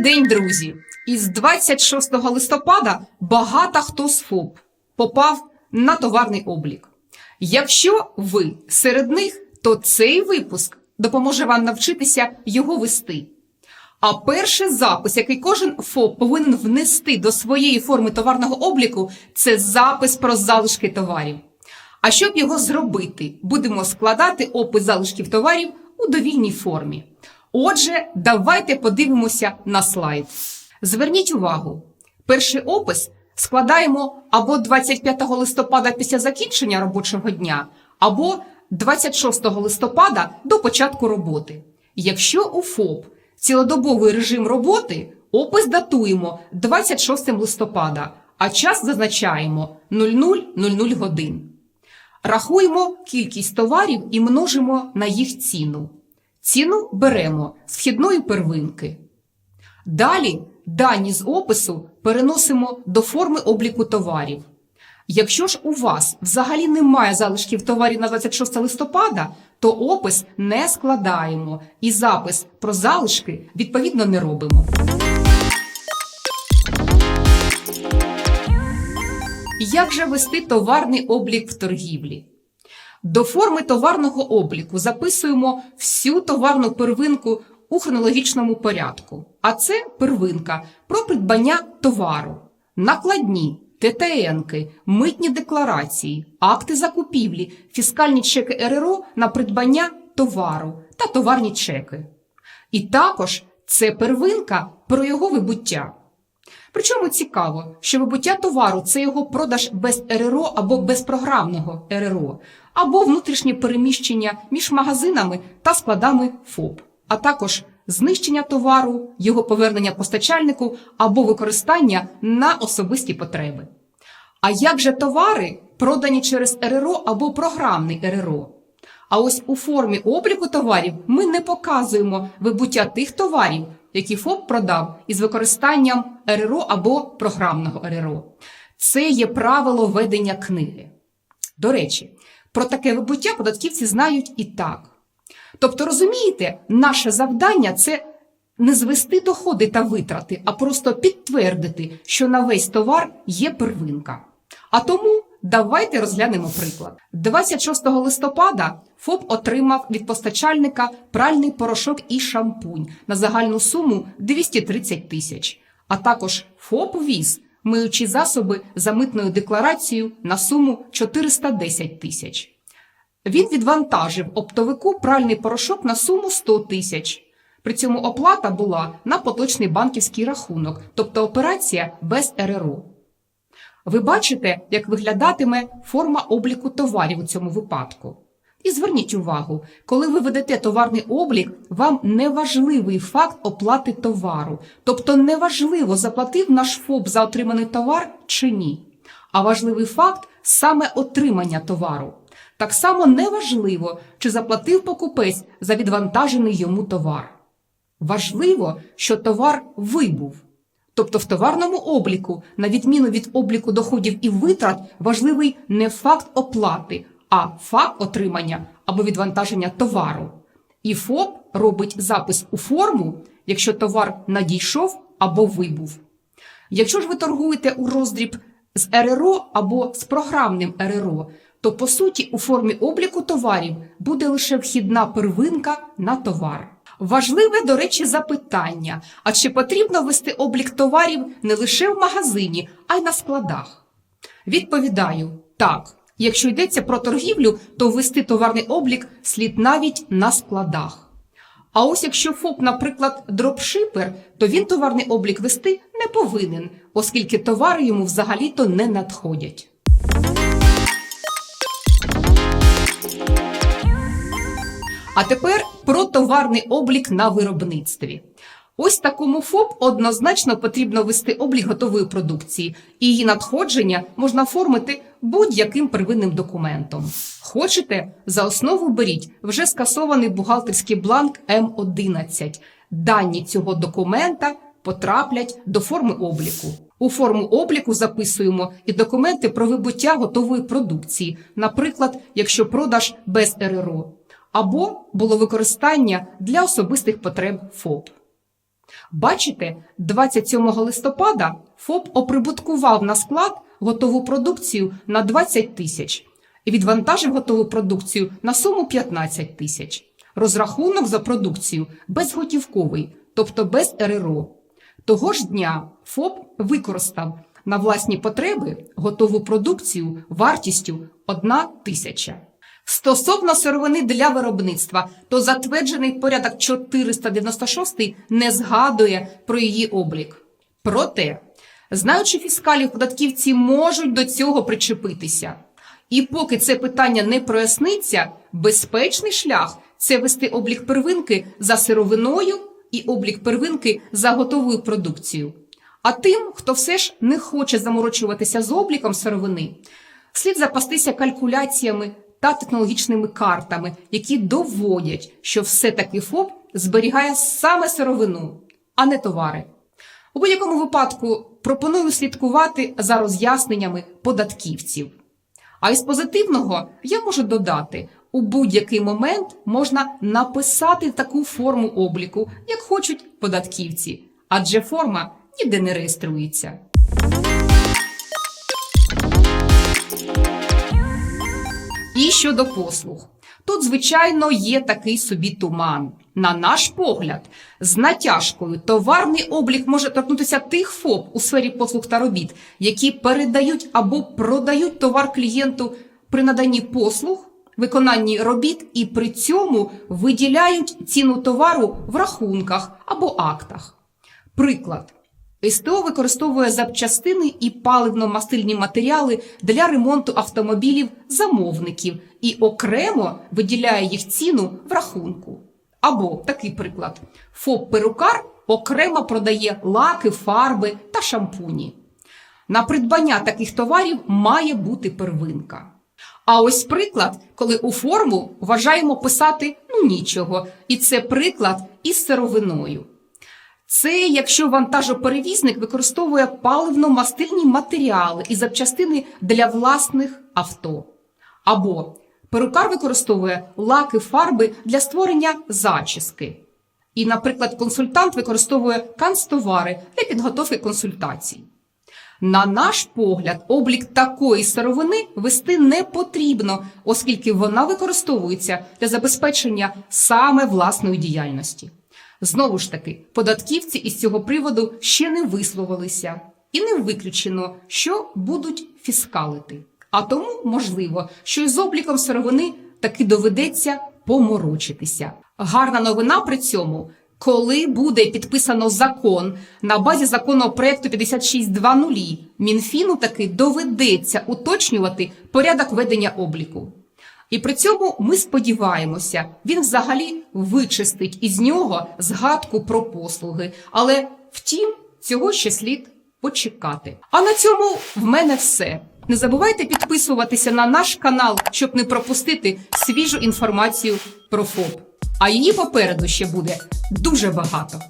день, друзі! Із 26 листопада багато хто з ФОП попав на товарний облік. Якщо ви серед них, то цей випуск допоможе вам навчитися його вести. А перший запис, який кожен ФОП повинен внести до своєї форми товарного обліку, це запис про залишки товарів. А щоб його зробити, будемо складати опис залишків товарів у довільній формі. Отже, давайте подивимося на слайд. Зверніть увагу, перший опис складаємо або 25 листопада після закінчення робочого дня, або 26 листопада до початку роботи. Якщо у ФОП цілодобовий режим роботи, опис датуємо 26 листопада, а час зазначаємо 00.00 годин. Рахуємо кількість товарів і множимо на їх ціну. Ціну беремо з вхідної первинки. Далі дані з опису переносимо до форми обліку товарів. Якщо ж у вас взагалі немає залишків товарів на 26 листопада, то опис не складаємо і запис про залишки відповідно не робимо. Як же вести товарний облік в торгівлі? До форми товарного обліку записуємо всю товарну первинку у хронологічному порядку. А це первинка про придбання товару, накладні, ТТНки, митні декларації, акти закупівлі, фіскальні чеки РРО на придбання товару та товарні чеки. І також це первинка про його вибуття. Причому цікаво, що вибуття товару це його продаж без РРО або без програмного РРО, або внутрішнє переміщення між магазинами та складами ФОП, а також знищення товару, його повернення постачальнику або використання на особисті потреби. А як же товари, продані через РРО або програмний РРО? А ось у формі обліку товарів ми не показуємо вибуття тих товарів, які ФОП продав із використанням РРО або програмного РРО. Це є правило ведення книги. До речі, про таке вибуття податківці знають і так. Тобто, розумієте, наше завдання це не звести доходи та витрати, а просто підтвердити, що на весь товар є первинка. А тому давайте розглянемо приклад. 26 листопада ФОП отримав від постачальника пральний порошок і шампунь на загальну суму 230 тисяч, а також ФОП віз миючі засоби за митною декларацією на суму 410 тисяч. Він відвантажив оптовику пральний порошок на суму 100 тисяч. При цьому оплата була на поточний банківський рахунок, тобто операція без РРО. Ви бачите, як виглядатиме форма обліку товарів у цьому випадку. І зверніть увагу, коли ви ведете товарний облік, вам не важливий факт оплати товару, тобто неважливо, заплатив наш ФОП за отриманий товар чи ні. А важливий факт саме отримання товару. Так само неважливо, чи заплатив покупець за відвантажений йому товар. Важливо, що товар вибув. Тобто в товарному обліку, на відміну від обліку доходів і витрат, важливий не факт оплати, а факт отримання або відвантаження товару. І ФОП робить запис у форму, якщо товар надійшов або вибув. Якщо ж ви торгуєте у роздріб з РРО або з програмним РРО, то по суті у формі обліку товарів буде лише вхідна первинка на товар. Важливе, до речі, запитання: а чи потрібно вести облік товарів не лише в магазині, а й на складах? Відповідаю так. Якщо йдеться про торгівлю, то ввести товарний облік слід навіть на складах. А ось якщо ФОП, наприклад, дропшипер, то він товарний облік вести не повинен, оскільки товари йому взагалі-то не надходять. А тепер про товарний облік на виробництві. Ось такому ФОП однозначно потрібно вести облік готової продукції, і її надходження можна оформити будь-яким первинним документом. Хочете, за основу беріть вже скасований бухгалтерський бланк М11. Дані цього документа потраплять до форми обліку. У форму обліку записуємо і документи про вибуття готової продукції, наприклад, якщо продаж без РРО, або було використання для особистих потреб ФОП. Бачите, 27 листопада ФОП оприбуткував на склад готову продукцію на 20 тисяч і відвантажив готову продукцію на суму 15 тисяч. Розрахунок за продукцію безготівковий, тобто без РРО. Того ж дня ФОП використав на власні потреби готову продукцію вартістю 1 тисяча. Стосовно сировини для виробництва, то затверджений порядок 496 не згадує про її облік. Проте, знаючи фіскалів, податківці можуть до цього причепитися. І поки це питання не проясниться, безпечний шлях це вести облік первинки за сировиною і облік первинки за готовою продукцією. А тим, хто все ж не хоче заморочуватися з обліком сировини, слід запастися калькуляціями та технологічними картами, які доводять, що все-таки ФОП зберігає саме сировину, а не товари. У будь-якому випадку пропоную слідкувати за роз'ясненнями податківців. А із позитивного я можу додати, у будь-який момент можна написати таку форму обліку, як хочуть податківці, адже форма ніде не реєструється. І щодо послуг. Тут, звичайно, є такий собі туман. На наш погляд, з натяжкою товарний облік може торкнутися тих ФОП у сфері послуг та робіт, які передають або продають товар клієнту при наданні послуг, виконанні робіт і при цьому виділяють ціну товару в рахунках або актах. Приклад. СТО використовує запчастини і паливно-мастильні матеріали для ремонту автомобілів замовників і окремо виділяє їх ціну в рахунку. Або такий приклад: ФОП-перукар окремо продає лаки, фарби та шампуні. На придбання таких товарів має бути первинка. А ось приклад, коли у форму вважаємо писати ну нічого, і це приклад із сировиною. Це якщо вантажоперевізник використовує паливно-мастильні матеріали і запчастини для власних авто. Або перукар використовує лаки фарби для створення зачіски. І, наприклад, консультант використовує канцтовари для підготовки консультацій. На наш погляд, облік такої сировини вести не потрібно, оскільки вона використовується для забезпечення саме власної діяльності. Знову ж таки, податківці із цього приводу ще не висловилися, і не виключено, що будуть фіскалити. А тому можливо, що із обліком сировини таки доведеться поморочитися. Гарна новина при цьому. Коли буде підписано закон на базі законопроекту 56.2.0, Мінфіну таки доведеться уточнювати порядок ведення обліку. І при цьому ми сподіваємося, він взагалі вичистить із нього згадку про послуги. Але втім, цього ще слід почекати. А на цьому в мене все. Не забувайте підписуватися на наш канал, щоб не пропустити свіжу інформацію про ФОП. А її попереду ще буде дуже багато.